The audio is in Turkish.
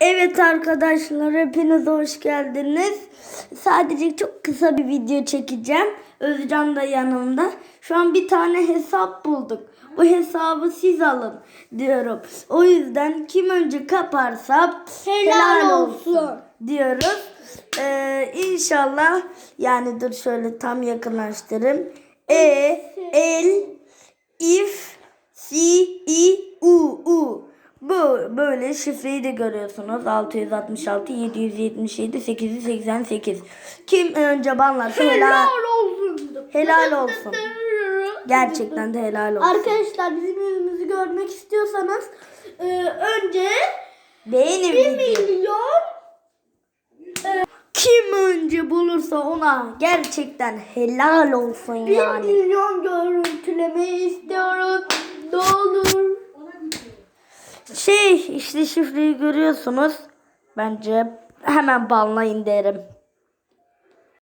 Evet arkadaşlar hepiniz hoş geldiniz. Sadece çok kısa bir video çekeceğim. Özcan da yanımda. Şu an bir tane hesap bulduk. Bu hesabı siz alın diyorum. O yüzden kim önce kaparsa Helal olsun. diyoruz. Ee, inşallah yani dur şöyle tam yakınlaştırayım. E, el, if, si, i. Bu böyle şifreyi de görüyorsunuz. 666 777 888. Kim önce banlarsa helal, olsun. helal olsun. Gerçekten de helal olsun. Arkadaşlar bizim yüzümüzü görmek istiyorsanız e, önce Beğenin 1 videoyu. milyon Kim önce bulursa ona gerçekten helal olsun 1 yani. milyon görüntüleme istiyoruz. Şey işte şifreyi görüyorsunuz. Bence hemen banlayın derim.